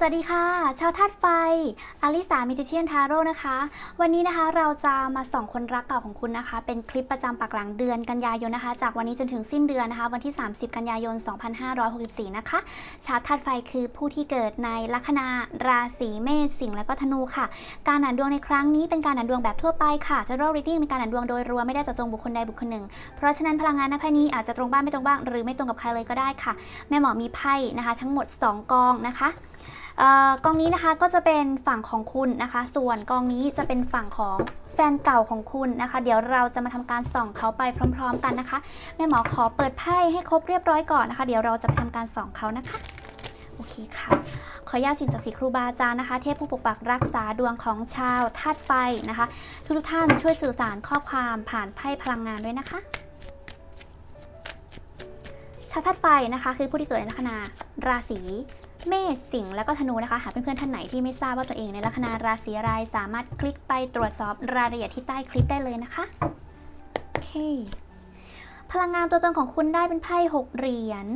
สวัสดีค่ะ ชาวธาตุไฟ อลิสามิจิเชียนทาโร่นะคะ วันนี้นะคะเราจะมาส่องคนรักเก่าของคุณนะคะ เป็นคลิปประจำปักหลังเดือนกันยายนนะคะ จากวันนี้จนถึงสิ้นเดือนนะคะ วันที่ 30 กันยายน 2564 นะคะ ชาวธาตุไฟคือผู้ที่เกิดในลัคนาราศีเมษสิงห์และก็ธนูค่ะ การอ่านดวงในครั้งนี้เป็นการอ่านดวงแบบทั่วไปค่ะจะเล่า reading เป็นการอ่านดวงโดยรวมไม่ได้จาะจงบุคคลใดบุคคลหนึ่ง เพราะฉะนั้นพลังงานในไพ่นี้อาจจะตรงบ้างไม่ตรงบ้าง หรือไม่ตรงกับใครเลยก็ได้ค่ะ แม่หมอมีไพ่นะคะ ทั้งหมด 2 กองนะคะ กองนี้นะคะก็จะเป็นฝั่งของคุณนะคะ ส่วนกองนี้จะเป็นฝั่งของแฟนเก่าของคุณนะคะ เดี๋ยวเราจะมาทำการส่องเขาไปพร้อม ๆ กันนะคะแม่หมอขอเปิดไพ่ให้ครบเรียบร้อยก่อนนะคะ เดี๋ยวเราจะไปทำการส่องเขานะคะ โอเคค่ะขอญาตสิ่งศักดิ์สิทธิ์ครูบาอาจารย์นะคะ เทพผู้ปกปักรักษาดวงของชาวธาตุไฟนะคะ ทุกๆท่านช่วยสื่อสารข้อความผ่านไพ่พลังงานด้วยนะคะ ชาวธาตุไฟนะคะ คือผู้ที่เกิดในลัคนาราศี เมษสิงห์และก็ธนูนะคะ หากเพื่อนๆท่านไหนที่ไม่ทราบว่าตัวเองในลัคนาราศีอะไรสามารถคลิกไปตรวจสอบรายละเอียดที่ใต้คลิปได้เลยนะคะโอเค พลังงานตัวตนของคุณได้เป็นไพ่หกเหรียญ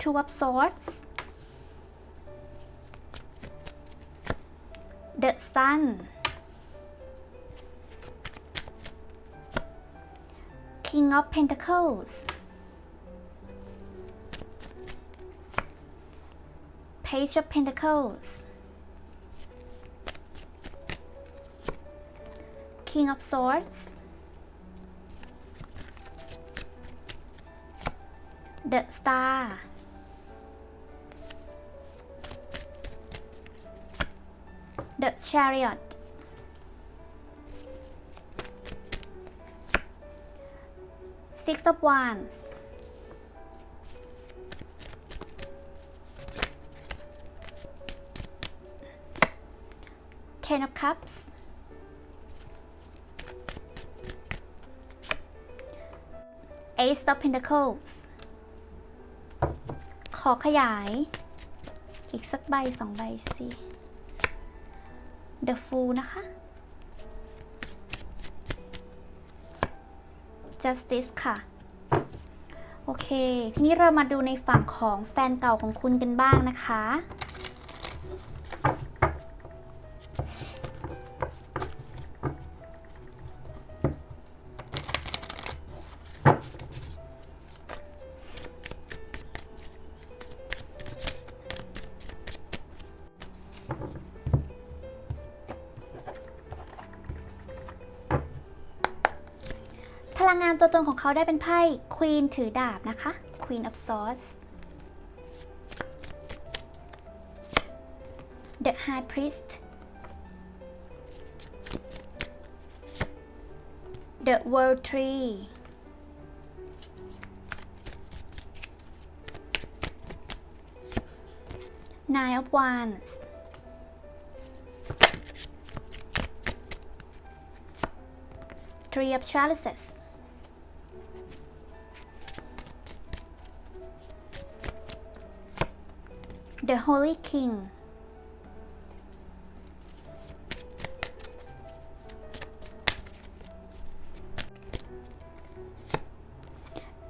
Two of Swords The Sun King of Pentacles. Page of Pentacles. King of Swords. The Star. The Chariot Six of Wands Ten of Cups Ace of Pentacles ขอขยายอีกสักใบสองใบสิ The Fool นะคะ Justice ค่ะ โอเค ทีนี้เรามาดูในฝั่งของแฟนเก่าของคุณกันบ้างนะคะ ตนของเขาได้เป็นไพ่ Queen ถือดาบนะคะ Queen of Swords The High Priest The World Tree Nine of Wands Three of Chalices The Holy King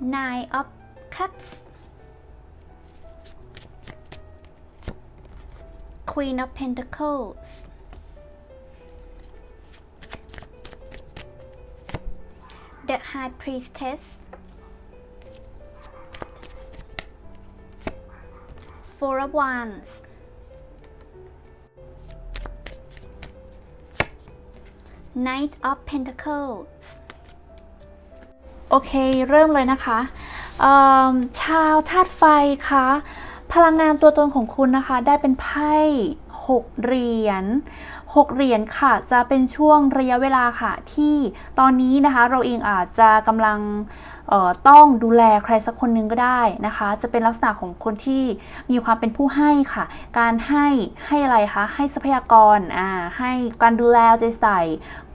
Nine of Cups Queen of Pentacles The High Priestess Four of Wands Knight of Pentacles โอเค เริ่มเลยนะคะเอิ่มชาวธาตุไฟคะ พลังงานตัวตนของคุณนะคะ ได้เป็นไพ่6เหรียญ6เหรียญค่ะ จะเป็นช่วงระยะเวลาค่ะ ที่ตอนนี้นะคะ เราเองอาจจะกำลังเอ่อ ต้องดูแลใครสักคนหนึงก็ได้นะคะ จะเป็นลักษณะของคนที่มีความเป็นผู้ให้ค่ะ การให้ให้อะไรคะให้ทรัพยากรอ่าให้การดูแลใจใส่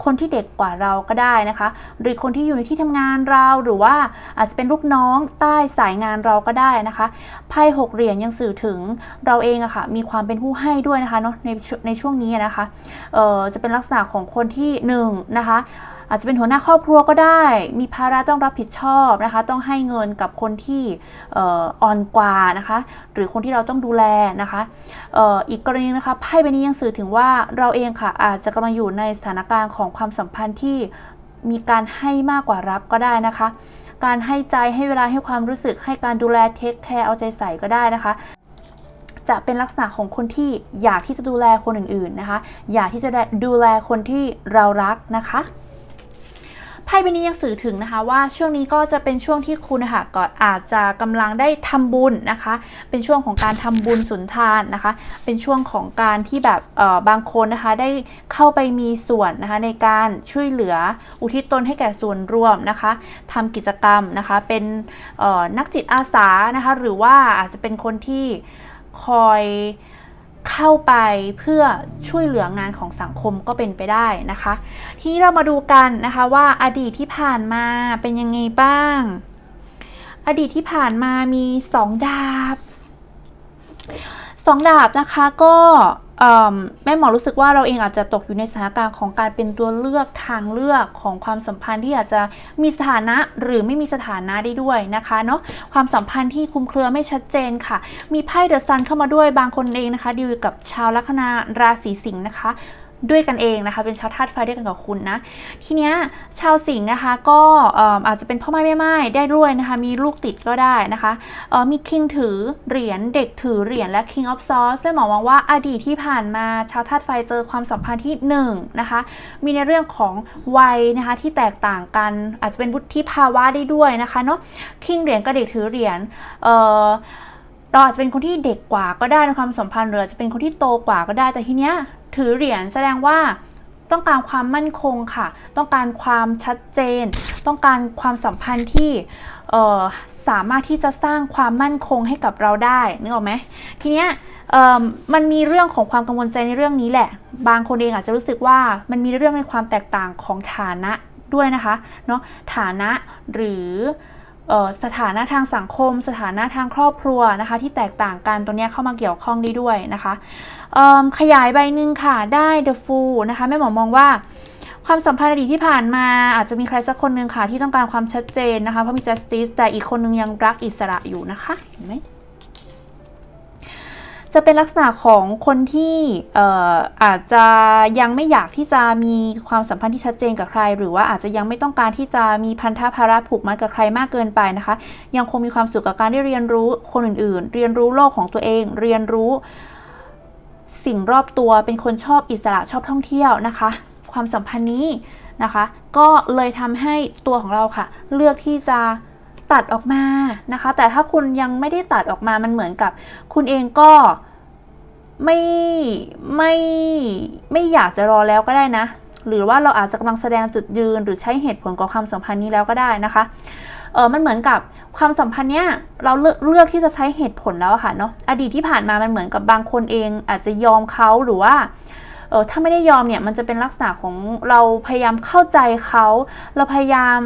คนที่เด็กกว่าเราก็ได้นะคะ หรือคนที่อยู่ในที่ทำงานเราหรือว่าอาจจะเป็นลูกน้องใต้สายงานเราก็ได้นะคะไพ่หกเหรียญยังสื่อถึงเราเองอะค่ะมีความเป็นผู้ให้ด้วยนะคะเนาะในในช่วงนี้นะคะเอ่อจะเป็นลักษณะของคนที่หนึ่งนะคะ อาจจะเป็นหัวหน้าครอบครัวก็ได้ มีภาระต้องรับผิดชอบนะคะ ต้องให้เงินกับคนที่อ่ออนกว่านะคะ หรือคนที่เราต้องดูแลนะคะอออีกกรณีนะคะไพ่ใบนี้ยังสื่อถึงว่าเราเองค่ะอาจจะกำลังอยู่ในสถานการณ์ของความสัมพันธ์ที่มีการให้มากกว่ารับก็ได้นะคะ การให้ใจให้เวลาให้ความรู้สึกให้การดูแลเทคแคร์เอาใจใส่ก็ได้นะคะจะเป็นลักษณะของคนที่อยากที่จะดูแลคนอื่นๆนะคะ อยากที่จะดูแลคนที่เรารักนะคะ ไพ่ใบนี้ยังสื่อถึงนะคะว่าช่วงนี้ก็จะเป็นช่วงที่คุณนะคะก็อาจจะกำลังได้ทำบุญนะคะ เป็นช่วงของการทำบุญสุนทานนะคะ เป็นช่วงของการที่แบบเอ่อบางคนนะคะได้เข้าไปมีส่วนนะคะในการช่วยเหลืออุทิศตนให้แก่ส่วนรวมนะคะทำกิจกรรมนะคะ เป็นเอ่อนักจิตอาสานะคะ หรือว่าอาจจะเป็นคนที่คอย เข้าไปเพื่อช่วยเหลืองานของสังคมก็เป็นไปได้นะคะ ทีนี้เรามาดูกันนะคะว่าอดีตที่ผ่านมาเป็นยังไงบ้าง อดีตที่ผ่านมามีสองดาบสองดาบนะคะก็ แม่หมอรู้สึกว่าเราเองอาจจะตกอยู่ในสถานการณ์ของการเป็นตัวเลือกทางเลือกของความสัมพันธ์ที่อาจจะมีสถานะหรือไม่มีสถานะได้ด้วยนะคะเนาะความสัมพันธ์ที่คุมเครือไม่ชัดเจนค่ะ มีไพ่เดอะซันเข้ามาด้วยบางคนเองนะคะดีลกับชาวลัคนาราศีสิงห์นะคะ ด้วยกันเองนะคะ เป็นชาวธาตุไฟด้วยกันกับคุณนะ ทีเนี้ยชาวสิงห์นะคะก็เอิ่มอาจจะเป็นพ่อไม้แม่ไม้ได้ด้วยนะคะ มีลูกติดก็ได้นะคะมีคิงถือเหรียญเด็กถือเหรียญและ King of Swords แม่หมอมองว่าอดีตที่ผ่านมาชาวธาตุไฟเจอความสัมพันธ์ที่หนึ่งนะคะ มีในเรื่องของวัยนะคะที่แตกต่างกัน อาจจะเป็นวุฒิภาวะได้ด้วยนะคะเนาะคิงเหรียญกับเด็กถือเหรียญเอ่อเราอาจจะเป็นคนที่เด็กกว่าก็ได้ในความสัมพันธ์หรืออาจจะเป็นคนที่โตกว่าก็ได้แต่ทีเนี้ย ถือเหรียญแสดงว่าต้องการความมั่นคงค่ะ ต้องการความชัดเจน ต้องการความสัมพันธ์ที่สามารถที่จะสร้างความมั่นคงให้กับเราได้นึกออกไหมทีเนี้ยมันมีเรื่องของความกังวลใจในเรื่องนี้แหละ บางคนเองอาจจะรู้สึกว่ามันมีเรื่องในความแตกต่างของฐานะด้วยนะคะเนาะฐานะหรือ สถานะทางสังคม สถานะทางครอบครัวนะคะ ที่แตกต่างกันตัวนี้เข้ามาเกี่ยวข้องได้ด้วยนะคะขยายใบหนึ่งค่ะได้ The Fool นะคะแม่หมอมองว่าความสัมพันธ์อดีตที่ผ่านมาอาจจะมีใครสักคนหนึ่งค่ะ ที่ต้องการความชัดเจนนะคะ เพราะมี justice แต่อีกคนนึงยังรักอิสระอยู่นะคะ เห็นไหม จะเป็นลักษณะของคนที่อาจจะยังไม่อยากที่จะมีความสัมพันธ์ที่ชัดเจนกับใคร หรือว่าอาจจะยังไม่ต้องการที่จะมีพันธะภาระผูกมัดกับใครมากเกินไปนะคะ ยังคงมีความสุขกับการได้เรียนรู้คนอื่นๆ เรียนรู้โลกของตัวเอง เรียนรู้สิ่งรอบตัวเป็นคนชอบอิสระชอบท่องเที่ยวนะคะ ความสัมพันธ์นี้นะคะ ก็เลยทำให้ตัวของเราค่ะ เลือกที่จะตัดออกมานะคะ แต่ถ้าคุณยังไม่ได้ตัดออกมามันเหมือนกับ คุณเองก็ ไม่ไม่ไม่อยากจะรอแล้วก็ได้นะ หรือว่าเราอาจจะกำลังแสดงจุดยืน หรือใช้เหตุผลกับความสัมพันธ์นี้แล้วก็ได้นะคะเออมันเหมือนกับความสัมพันธ์เนี้ยเราเลือกเลือกที่จะใช้เหตุผลแล้วค่ะเนาะอดีตที่ผ่านมามันเหมือนกับบางคนเองอาจจะยอมเขาหรือว่า เออถ้าไม่ได้ยอมเนี่ยมันจะเป็นลักษณะของเราพยายามเข้าใจเขาเราพยายาม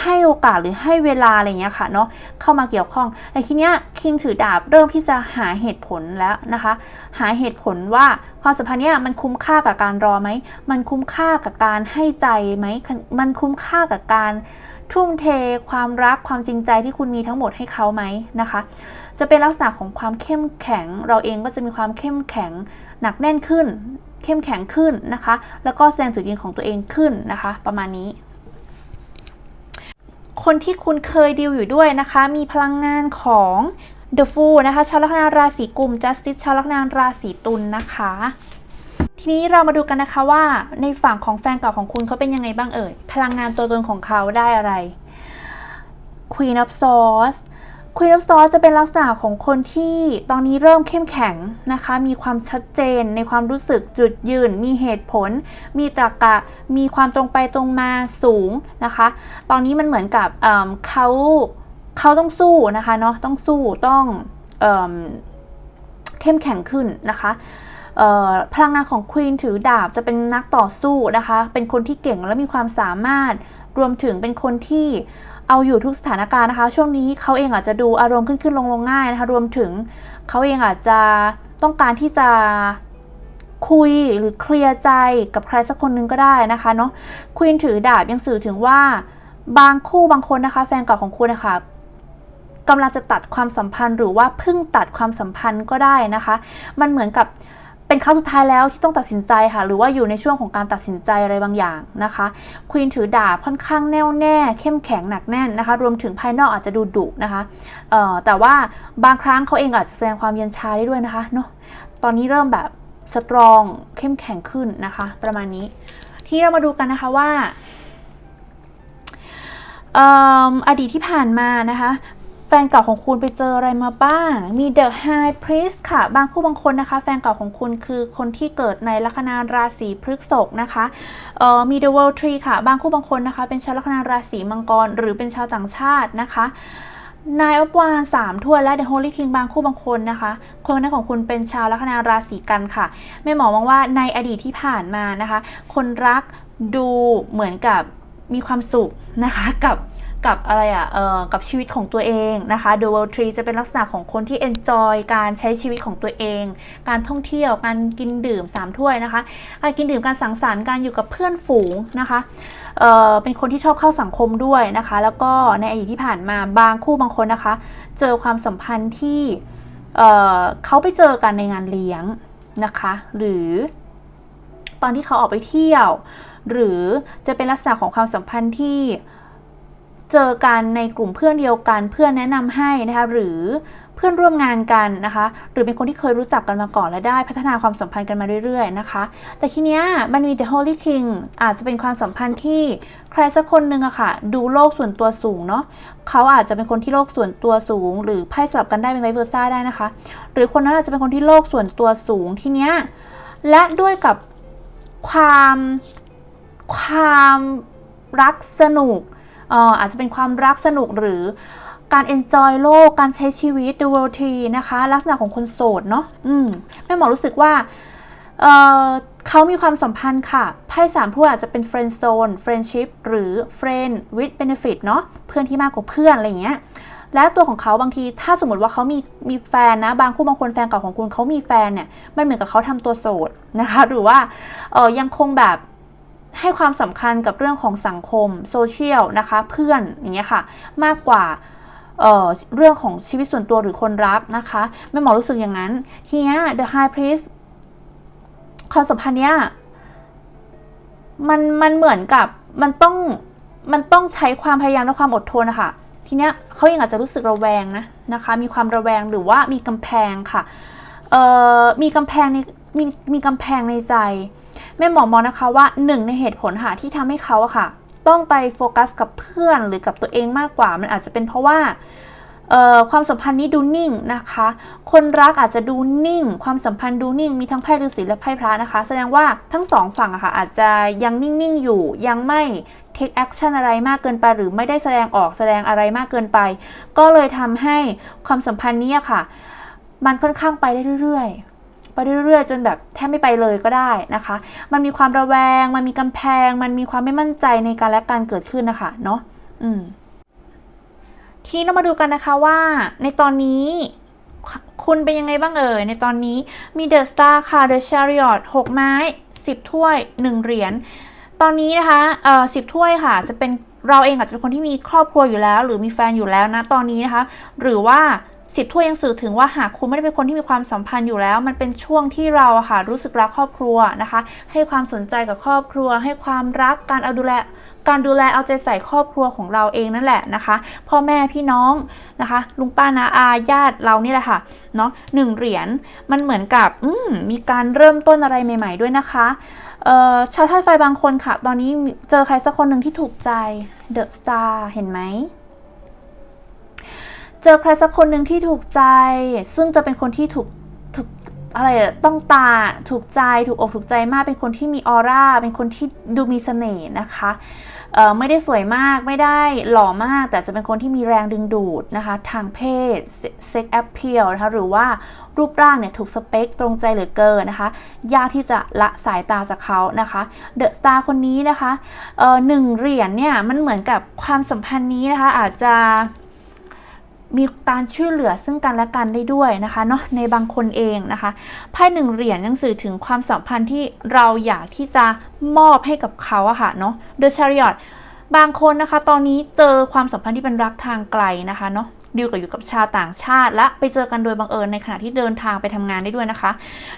ให้โอกาสหรือให้เวลาอะไรอย่างเงี้ยค่ะเนาะเข้ามาเกี่ยวข้องแต่ทีเนี้ยคิงถือดาบเริ่มที่จะหาเหตุผลแล้วนะคะ หาเหตุผลว่าความสัมพันธ์เนี้ยมันคุ้มค่ากับการรอไหมมันคุ้มค่ากับการให้ใจไหมมันคุ้มค่ากับการทุ่มเทความรักความจริงใจที่คุณมีทั้งหมดให้เขาไหมนะคะ จะเป็นลักษณะของความเข้มแข็ง เราเองก็จะมีความเข้มแข็งหนักแน่นขึ้น เข้มแข็งขึ้นนะคะ แล้วก็แสดงจุดยืนของตัวเองขึ้นนะคะ ประมาณนี้ คนที่คุณเคยดีลอยู่ด้วยนะคะ มีพลังงานของ The Fool นะคะ ชาวลัคนาราศีกุม Justice ชาวลัคนาราศีตุลนะคะ ทีนี้เรามาดูกันนะคะว่าในฝั่งของแฟนเก่าของคุณเขาเป็นยังไงบ้างเอ่ย พลังงานตัวตนของเขาได้อะไร Queen of Swords Queen of Swords จะเป็นลักษณะของคนที่ตอนนี้เริ่มเข้มแข็งนะคะ มีความชัดเจนในความรู้สึกจุดยืน มีเหตุผล มีตรรกะ มีความตรงไปตรงมาสูงนะคะ ตอนนี้มันเหมือนกับเเขาเขาต้องสู้นะคะเนาะต้องสู้ต้องเอเข้มแข็งขึ้นนะคะพลังงานของควีนถือดาบจะเป็นนักต่อสู้นะคะ เป็นคนที่เก่งและมีความสามารถ รวมถึงเป็นคนที่ เอาอยู่ทุกสถานการณ์นะคะ ช่วงนี้เขาเองอาจจะดูอารมณ์ขึ้นขึ้นลงลงง่ายนะคะ รวมถึงเขาเองอาจจะต้องการที่จะคุยหรือเคลียร์ใจกับใครสักคนหนึงก็ได้นะคะเนาะควีนถือดาบยังสื่อถึงว่าบางคู่บางคนนะคะ แฟนเก่าของคุณนะคะกำลังจะตัดความสัมพันธ์หรือว่าเพิ่งตัดความสัมพันธ์ก็ได้นะคะ มันเหมือนกับ เป็นครั้งสุดท้ายแล้วที่ต้องตัดสินใจค่ะ หรือว่าอยู่ในช่วงของการตัดสินใจอะไรบางอย่างนะคะควีนถือดาบค่อนข้างแน่วแน่ เข้มแข็งหนักแน่นนะคะ รวมถึงภายนอกอาจจะดูดุนะคะเอ่อแต่ว่าบางครั้งเขาเองอาจจะแสดงความเย็นชาได้ด้วยนะคะเนาะตอนนี้เริ่มแบบสตรองเข้มแข็งขึ้นนะคะ ประมาณนี้ ทีนี้เรามาดูกันนะคะว่าเอิ่มอดีตที่ผ่านมานะคะ แฟนเก่าของคุณไปเจออะไรมาบ้าง มี The High Priest ค่ะ บางคู่บางคนนะคะ แฟนเก่าของคุณคือคนที่เกิดในลัคนาราศีพฤษภนะคะเอ่อมี The World Tree ค่ะ บางคู่บางคนนะคะ เป็นชาวลัคนาราศีมังกร หรือเป็นชาวต่างชาตินะคะนายอบวานสามถ้วยและ The Holy King บางคู่บางคนนะคะคนนั้นของคุณเป็นชาวลัคนาราศีกันค่ะแม่หมอมองว่าในอดีตที่ผ่านมานะคะ คนรักดูเหมือนกับมีความสุขนะคะกับ กับอะไรอะ่ะเอ่อกับชีวิตของตัวเองนะคะ The World Tree จะเป็นลักษณะของคนที่ enjoy การใช้ชีวิตของตัวเอง การท่องเที่ยวการกินดื่มสามถ้วยนะคะการกินดื่มการสังสรรค์การอยู่กับเพื่อนฝูงนะคะเอ่อเป็นคนที่ชอบเข้าสังคมด้วยนะคะ แล้วก็ในอดีตที่ผ่านมาบางคู่บางคนนะคะ เจอความสัมพันธ์ที่เอ่อเขาไปเจอกันในงานเลี้ยงนะคะ หรือตอนที่เขาออกไปเที่ยว หรือจะเป็นลักษณะของความสัมพันธ์ที่เจอกันในกลุ่มเพื่อนเดียวกันเพื่อนแนะนำให้นะคะหรือเพื่อนร่วมงานกันนะคะ หรือเป็นคนที่เคยรู้จักกันมาก่อนและได้พัฒนาความสัมพันธ์กันมาเรื่อยๆนะคะ แต่ทีเนี้ยมันมี The Holy King อาจจะเป็นความสัมพันธ์ที่ใครสักคนหนึ่งอะค่ะ ดูโลกส่วนตัวสูงเนาะเขาอาจจะเป็นคนที่โลกส่วนตัวสูง หรือไพ่สลับกันได้เป็นไวเวอร์ซ่าได้นะคะ หรือคนนั้นอาจจะเป็นคนที่โลกส่วนตัวสูงทีเนี้ยและด้วยกับความความรักสนุก อาจจะเป็นความรักสนุกหรือการ enjoy โลก การใช้ชีวิต the world tea นะคะ ลักษณะของคนโสดเนาะอืมแม่หมอรู้สึกว่าเเขามีความสัมพันธ์ค่ะ ไพ่สามถ้วยอาจจะเป็น friend zone friendship หรือ friend with benefit เนาะเพื่อนที่มากกว่าเพื่อน อะไรอย่างเงี้ย และตัวของเขาบางที ถ้าสมมติว่าเขามีมีแฟนนะ บางคู่บางคนแฟนเก่าของคุณเขามีแฟนเนี่ย มันเหมือนกับเขาทำตัวโสดนะคะ หรือว่าเออยังคงแบบ ให้ความสำคัญกับเรื่องของสังคมโซเชียลนะคะเพื่อนอย่างเงี้ยค่ะมากกว่าเเรื่องของชีวิตส่วนตัวหรือคนรักนะคะแม่หมอรู้สึกอย่างนั้น ทีเนี้ย The High Priest ความสัมพันธ์เนี้ยมันมันเหมือนกับมันต้องมันต้องใช้ความพยายามและความอดทนนะคะทีเนี้ยเขายังอาจจะรู้สึกระแวงนะนะคะมีความระแวงหรือว่ามีกำแพงค่ะมีกำแพงในมีมีกำแพงในใจ แม่หมอมองนะคะว่าหนึ่งในเหตุผลค่ะที่ทำให้เขาอะค่ะ ต้องไปโฟกัสกับเพื่อนหรือกับตัวเองมากกว่า มันอาจจะเป็นเพราะว่าความสัมพันธ์นี้ดูนิ่งนะคะ คนรักอาจจะดูนิ่ง ความสัมพันธ์ดูนิ่ง มีทั้งไพ่ฤาษีและไพ่พระนะคะ แสดงว่าทั้งสองฝั่งอะค่ะอาจจะยังนิ่งๆอยู่ ยังไม่ take action อะไรมากเกินไป หรือไม่ได้แสดงออกแสดงอะไรมากเกินไป ก็เลยทำให้ความสัมพันธ์นี้อะค่ะ มันค่อนข้างไปได้เรื่อยๆ ไปเรื่อยๆ จนแบบแทบไม่ไปเลยก็ได้นะคะ มันมีความระแวง มันมีกำแพง มันมีความไม่มั่นใจในการและการเกิดขึ้นนะคะเนาะอืมทีนี้เรามาดูกันนะคะว่าในตอนนี้คุณเป็นยังไงบ้างเอ่ย ในตอนนี้มี The Star ค่ะ The Chariot 6ไม้ 10 ถ้วย 1 เหรียญ ตอนนี้นะคะเอ่อ10ถ้วยค่ะ จะเป็นเราเองอาจจะเป็นคนที่มีครอบครัวอยู่แล้ว หรือมีแฟนอยู่แล้วนะตอนนี้นะคะ หรือว่า สิบถ้วยยังสื่อถึงว่าหากคุณไม่ได้เป็นคนที่มีความสัมพันธ์อยู่แล้ว มันเป็นช่วงที่เราค่ะ รู้สึกรักครอบครัวนะคะ ให้ความสนใจกับครอบครัว ให้ความรักการเอาดูแลการดูแลเอาใจใส่ครอบครัวของเราเองนั่นแหละนะคะ พ่อแม่พี่น้องนะคะ ลุงป้านาอาญาติเรานี่แหละค่ะเนาะหนึ่งเหรียญมันเหมือนกับอืมมีการเริ่มต้นอะไรใหม่ ๆ ด้วยนะคะเอ่อชาวธาตุไฟบางคนค่ะ ตอนนี้เจอใครสักคนหนึ่งที่ถูกใจเดอะสตาร์เห็นไหม จอใครสักคนหนึ่งที่ถูกใจ ซึ่งจะเป็นคนที่ถูกถูกอะไรต้องตาถูกใจถูกอกถูกใจมาก เป็นคนที่มีออร่า เป็นคนที่ดูมีเสน่ห์นะคะเอ่อไม่ได้สวยมากไม่ได้หล่อมาก แต่จะเป็นคนที่มีแรงดึงดูดนะคะ ทางเพศเซ็กแอปเพียลนะคะหรือว่ารูปร่างเนี่ยถูกสเปคตรงใจเหลือเกินนะคะ ยากที่จะละสายตาจากเขานะคะเดอะสตาร์คนนี้นะคะเอ่อหนึ่งเหรียญเนี่ยมันเหมือนกับความสัมพันธ์นี้นะคะอาจจะ มีการช่วยเหลือซึ่งกันและกันได้ด้วยนะคะเนาะในบางคนเองนะคะไพ่หนึ่งเหรียญยังสื่อถึงความสัมพันธ์ที่เราอยากที่จะมอบให้กับเขาอะค่ะเนาะ The Chariot บางคนนะคะ ตอนนี้เจอความสัมพันธ์ที่เป็นรักทางไกลนะคะเนาะดิวกับอยู่กับชาวต่างชาติ และไปเจอกันโดยบังเอิญในขณะที่เดินทางไปทำงานได้ด้วยนะคะ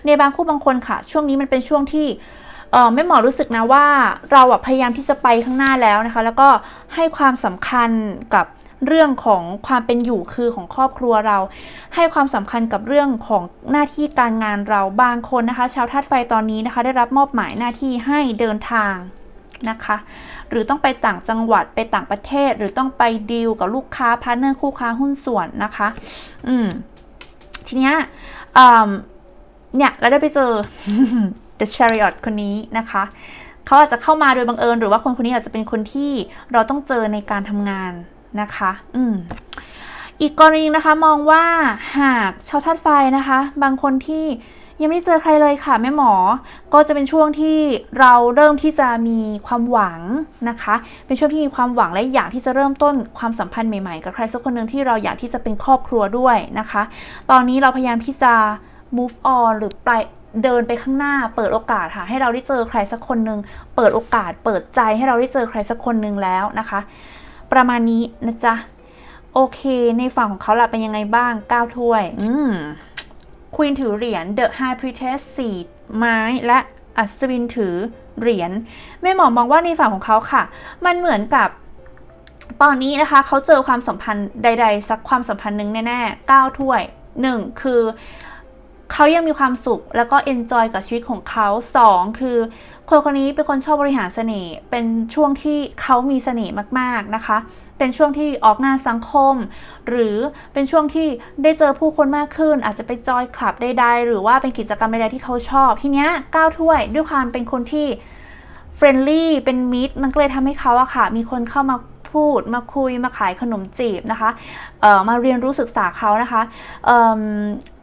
ในบางคู่บางคนค่ะ ช่วงนี้มันเป็นช่วงที่เออไม่หมอรู้สึกนะว่าเราพยายามที่จะไปข้างหน้าแล้วนะคะ แล้วก็ให้ความสำคัญกับ เรื่องของความเป็นอยู่คือของครอบครัวเรา ให้ความสำคัญกับเรื่องของหน้าที่การงานเราบางคนนะคะ ชาวธาตุไฟตอนนี้นะคะ ได้รับมอบหมายหน้าที่ให้เดินทางนะคะ หรือต้องไปต่างจังหวัดไปต่างประเทศ หรือต้องไปดีลกับลูกค้าพาร์ทเนอร์คู่ค้าหุ้นส่วนนะคะ อืมทีเนี้ยเนี่ยเราได้ไปเจอ The Chariot คนนี้นะคะเขาอาจจะเข้ามาโดยบังเอิญ หรือว่าคนคนนี้อาจจะเป็นคนที่เราต้องเจอในการทำงาน นะคะ อืมอีกกรณีนะคะมองว่าหากชาวธาตุไฟนะคะ บางคนที่ยังไม่เจอใครเลยค่ะแม่หมอ ก็จะเป็นช่วงที่เราเริ่มที่จะมีความหวังนะคะ เป็นช่วงที่มีความหวังและอยากที่จะเริ่มต้นความสัมพันธ์ใหม่ๆ กับใครสักคนหนึ่งที่เราอยากที่จะเป็นครอบครัวด้วยนะคะ ตอนนี้เราพยายามที่จะ move on หรือไปเดินไปข้างหน้า เปิดโอกาสค่ะ ให้เราได้เจอใครสักคนหนึ่งเปิดโอกาส เปิดใจให้เราได้เจอใครสักคนหนึ่งแล้วนะคะ ประมาณนี้นะจ๊ะ โอเค ในฝั่งของเขาล่ะเป็นยังไงบ้าง 9 ถ้วย อืมควีนถือเหรียญ The High Priestess สี่ไม้และอัศวินถือเหรียญแม่หมอมองว่าในฝั่งของเขาค่ะ มันเหมือนกับตอนนี้นะคะเขาเจอความสัมพันธ์ใด ๆ สักความสัมพันธ์หนึ่งแน่ๆ9ถ้วย 1 คือ เขายังมีความสุขแล้วก็เอนจอยกับชีวิตของเขา 2 คือ คนคนนี้เป็นคนชอบบริหารเสน่ห์เป็นช่วงที่เขามีเสน่ห์มากๆนะคะ เป็นช่วงที่ออกงานสังคม หรือเป็นช่วงที่ได้เจอผู้คนมากขึ้น อาจจะไปจอยคลับใดๆหรือว่าเป็นกิจกรรมใดๆที่เขาชอบ ทีเนี้ยก้าวถ้วยด้วยความเป็นคนที่เฟรนลี่เป็นมิตรมันก็เลยทำให้เขาอะค่ะ มีคนเข้ามา พูด มาคุยมาขายขนมจีบนะคะเอ่อมาเรียนรู้ศึกษาเขานะคะ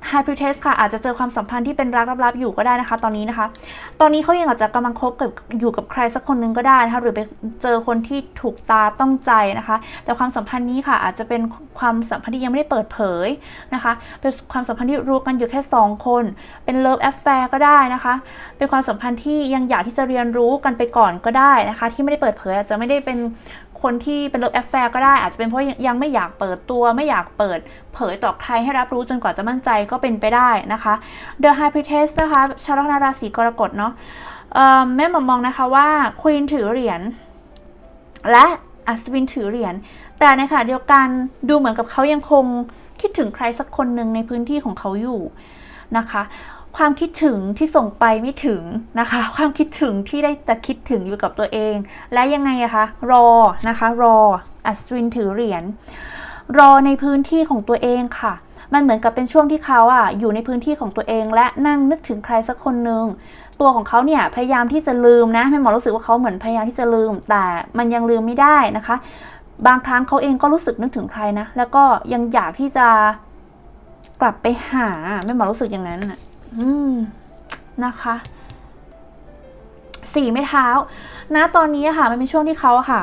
ไฮพรีเทสค่ะอาจจะเจอความสัมพันธ์ที่เป็นรักลับๆอยู่ก็ได้นะคะ ตอนนี้นะคะ ตอนนี้เขายังอาจจะกำลังคบกับอยู่กับใครสักคนนึงก็ได้นะคะหรือไปเจอคนที่ถูกตาต้องใจนะคะ แต่ความสัมพันธ์นี้ค่ะ อาจจะเป็นความสัมพันธ์ที่ยังไม่ได้เปิดเผยนะคะเป็นความสัมพันธ์ที่รู้กันอยู่แค่ 2 คน เป็นเลิฟแอฟแฟร์ก็ได้นะคะ เป็นความสัมพันธ์ที่ยังอยากที่จะเรียนรู้กันไปก่อนก็ได้นะคะ ที่ไม่ได้เปิดเผยอาจจะไม่ได้เป็น คนที่เป็นเลิฟแอฟแฟร์ก็ได้อาจจะเป็นเพราะยังไม่อยากเปิดตัว ไม่อยากเปิด เผยต่อใครให้รับรู้จนกว่าจะมั่นใจก็เป็นไปได้นะคะ The High Priestess นะคะ ชาวลัคนาราศีกรกฎเนาะแม่หมอมองนะคะว่าควีนถือเหรียญและอัศวินถือเหรียญแต่ในขณะเดียวกันดูเหมือนกับเขายังคงคิดถึงใครสักคนหนึ่งในพื้นที่ของเขาอยู่นะคะ ความคิดถึงที่ส่งไปไม่ถึงนะคะ ความคิดถึงที่ได้แต่คิดถึงอยู่กับตัวเอง และยังไงอะคะ รอนะคะ รอ อัศวินถือเหรียญ รอในพื้นที่ของตัวเองค่ะ มันเหมือนกับเป็นช่วงที่เขาอะอยู่ในพื้นที่ของตัวเอง และนั่งนึกถึงใครสักคนหนึ่งตัวของเขาเนี่ยพยายามที่จะลืมนะแม่หมอรู้สึกว่าเขาเหมือนพยายามที่จะลืม แต่มันยังลืมไม่ได้นะคะ บางครั้งเขาเองก็รู้สึกนึกถึงใครนะ แล้วก็ยังอยากที่จะกลับไปหาแม่หมอรู้สึกอย่างนั้นนะ อืมนะคะสี่ไม้เท้าณตอนนี้ค่ะ มันเป็นช่วงที่เขาค่ะ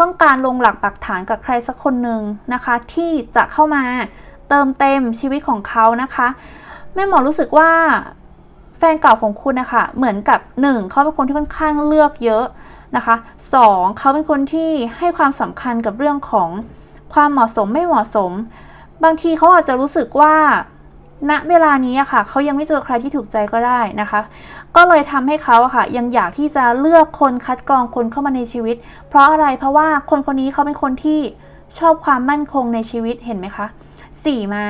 ต้องการลงหลักปักฐานกับใครสักคนหนึ่งนะคะ ที่จะเข้ามาเติมเต็มชีวิตของเขานะคะแม่หมอรู้สึกว่าแฟนเก่าของคุณนะคะ เหมือนกับหนึ่งเขาเป็นคนที่ค่อนข้างเลือกเยอะนะคะสองเขาเป็นคนที่ให้ความสำคัญกับเรื่องของความเหมาะสมไม่เหมาะสม บางทีเขาอาจจะรู้สึกว่า ณเวลานี้อะค่ะเขายังไม่เจอใครที่ถูกใจก็ได้นะคะ ก็เลยทำให้เขาอะค่ะ ยังอยากที่จะเลือกคนคัดกรองคนเข้ามาในชีวิต เพราะอะไรเพราะว่าคนคนนี้เขาเป็นคนที่ชอบความมั่นคงในชีวิตเห็นไหมคะสี่ไม้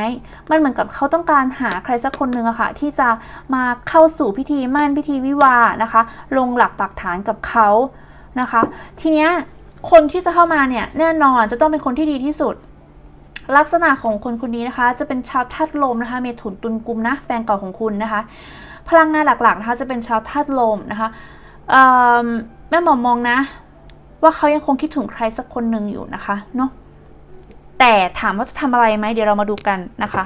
มันเหมือนกับเขาต้องการหาใครสักคนหนึ่งอะค่ะ ที่จะมาเข้าสู่พิธีมั่นพิธีวิวานะคะ ลงหลักปักฐานกับเขานะคะ ทีเนี้ยคนที่จะเข้ามาเนี่ยแน่นอนจะต้องเป็นคนที่ดีที่สุด ลักษณะของคนคนนี้นะคะ จะเป็นชาวธาตุลมนะคะ เมถุนตุลกุมนะ แฟนเก่าของคุณนะคะ พลังงานหลักๆนะคะจะเป็นชาวธาตุลมนะคะแม่หมอมองนะ ว่าเขายังคงคิดถึงใครสักคนหนึ่งอยู่นะคะเนาะแต่ถามว่าจะทำอะไรไหมเดี๋ยวเรามาดูกันนะคะ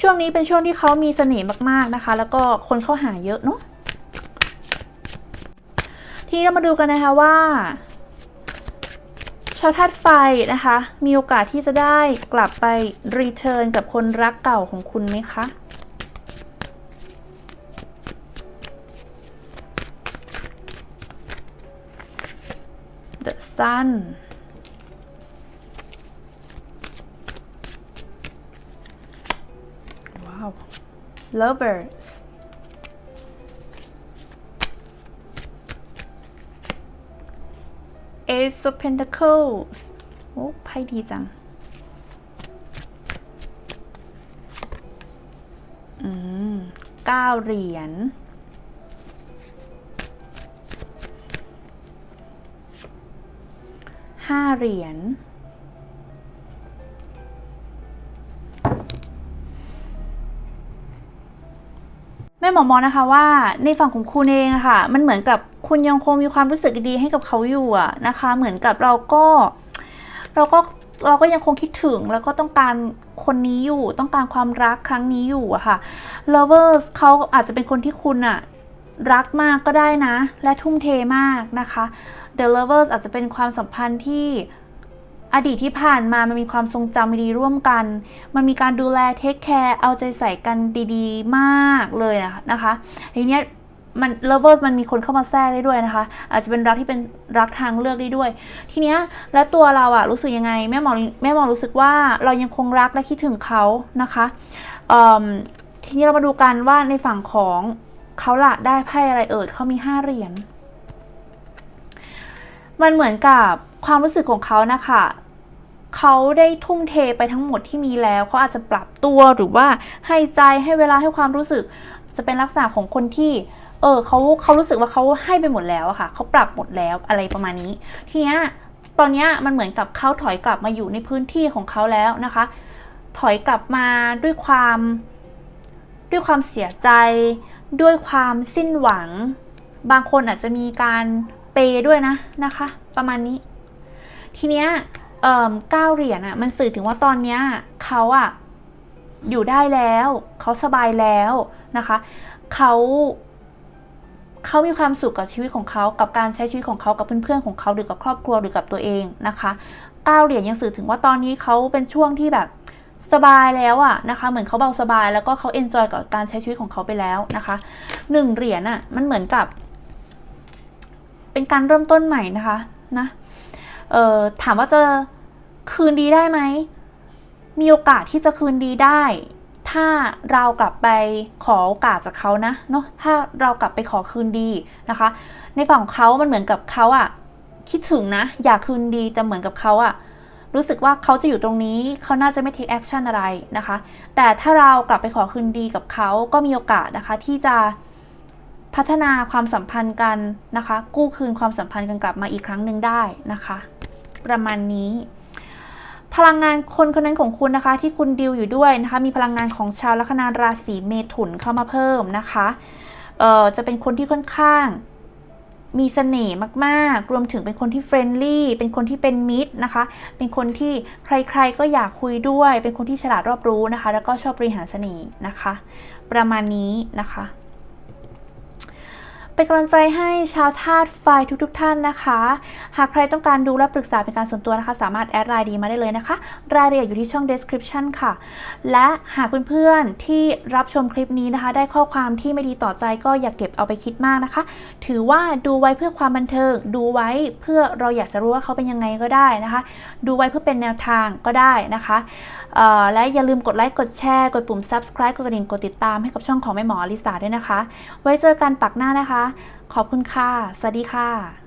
ช่วงนี้เป็นช่วงที่เขามีเสน่ห์มากๆนะคะ แล้วก็คนเข้าหาเยอะเนาะ ทีนี้เรามาดูกันนะคะว่า ชาวธาตุไฟนะคะ มีโอกาสที่จะได้กลับไปรีเทิร์นกับคนรักเก่าของคุณไหมคะ The Sun ว้าว Lover Ace of Pentacles โอ้ไพ่ดีจัง อืมเก้าเหรียญ ห้าเหรียญแม่หมอมองนะคะว่าในฝั่งของคุณเองค่ะ มันเหมือนกับ คุณยังคงมีความรู้สึกดีๆให้กับเขาอยู่อะนะคะ เหมือนกับเราก็ เราก็เราก็ยังคงคิดถึงแล้วก็ต้องการคนนี้อยู่ ต้องการความรักครั้งนี้อยู่อะค่ะ lovers เขาอาจจะเป็นคนที่คุณอะรักมากก็ได้นะ และทุ่มเทมากนะคะ the lovers อาจจะเป็นความสัมพันธ์ที่อดีตที่ผ่านมามันมีความทรงจำดีร่วมกัน มันมีการดูแลเทคแคร์เอาใจใส่กันดีๆ มากเลยนะคะ ทีเนี้ย มัน lovers มันมีคนเข้ามาแทรกได้ด้วยนะคะ อาจจะเป็นรักที่เป็นรักทางเลือกได้ด้วย ทีเนี้ยแล้วตัวเราอะรู้สึกยังไง แม่หมอแม่หมอรู้สึกว่าเรายังคงรักและคิดถึงเขานะคะทีนี้เรามาดูกันว่าในฝั่งของเขาละได้ไพ่อะไรเอ่ยเขามีห้าเหรียญมันเหมือนกับความรู้สึกของเขานะคะเขาได้ทุ่มเทไปทั้งหมดที่มีแล้วเขาอาจจะปรับตัวหรือว่าให้ใจให้เวลาให้ความรู้สึกจะเป็นลักษณะของคนที่ เออเขาเขารู้สึกว่าเขาให้ไปหมดแล้วอะค่ะเขาปรับหมดแล้วอะไรประมาณนี้ ทีเนี้ยตอนเนี้ยมันเหมือนกับเขาถอยกลับมาอยู่ในพื้นที่ของเขาแล้วนะคะ ถอยกลับมาด้วยความ ด้วยความเสียใจ ด้วยความสิ้นหวัง บางคนอาจจะมีการเปย์ด้วยนะนะคะ ประมาณนี้ ทีเนี้ยเออเก้าเหรียญอะมันสื่อถึงว่าตอนเนี้ยเขาอะอยู่ได้แล้ว เขาสบายแล้วนะคะ เขา เขามีความสุขกับชีวิตของเขากับการใช้ชีวิตของเขากับเพื่อนๆของเขาหรือกับครอบครัวหรือกับตัวเองนะคะเก้าเหรียญยังสื่อถึงว่าตอนนี้เขาเป็นช่วงที่แบบสบายแล้วอะนะคะ เหมือนเขาเบาสบายแล้วก็เขาเอนจอยกับการใช้ชีวิตของเขาไปแล้วนะคะหนึ่งเหรียญอะมันเหมือนกับ เป็นการเริ่มต้นใหม่นะคะนะเอ่อถามว่าจะคืนดีได้ไหมมีโอกาสที่จะคืนดีได้ ถ้าเรากลับไปขอโอกาสจากเขานะเนาะถ้าเรากลับไปขอคืนดีนะคะ ในฝั่งเขามันเหมือนกับเขาอะคิดถึงนะ อยากคืนดีแต่เหมือนกับเขาอะรู้สึกว่าเขาจะอยู่ตรงนี้เขาน่าจะไม่ take action อะไรนะคะ แต่ถ้าเรากลับไปขอคืนดีกับเขาก็มีโอกาสนะคะ ที่จะพัฒนาความสัมพันธ์กันนะคะ กู้คืนความสัมพันธ์กันกลับมาอีกครั้งหนึ่งได้นะคะ ประมาณนี้ พลังงานคนคนนั้นของคุณนะคะ ที่คุณดิวอยู่ด้วยนะคะ มีพลังงานของชาวลัคนาราศีเมถุนเข้ามาเพิ่มนะคะเอ่อจะเป็นคนที่ค่อนข้างมีเสน่ห์มากๆ รวมถึงเป็นคนที่เฟรนลี่ เป็นคนที่เป็นมิตรนะคะ เป็นคนที่ใครๆก็อยากคุยด้วย เป็นคนที่ฉลาดรอบรู้นะคะ แล้วก็ชอบบริหารเสน่ห์นะคะ ประมาณนี้นะคะ เป็นกำลังใจให้ชาวธาตุไฟทุกๆทท่านนะคะ หากใครต้องการดูและปรึกษาเป็นการส่วนตัวนะคะ สามารถแอดไลน์ดีมาได้เลยนะคะ รายละเอียดอยู่ที่ช่อง description ค่ะ และหากเพื่อนๆที่รับชมคลิปนี้นะคะ ได้ข้อความที่ไม่ดีต่อใจก็อย่าเก็บเอาไปคิดมากนะคะ ถือว่าดูไว้เพื่อความบันเทิง ดูไว้เพื่อเราอยากจะรู้ว่าเขาเป็นยังไงก็ได้นะคะ ดูไว้เพื่อเป็นแนวทางก็ได้นะคะ และอย่าลืมกดไลค์ กดแชร์ กดปุ่ม subscribe กดกระดิ่ง กดติดตามให้กับช่องของแม่หมออลิสาด้วยนะคะ ไว้เจอกันปักหน้านะคะ ขอบคุณค่ะ สวัสดีค่ะ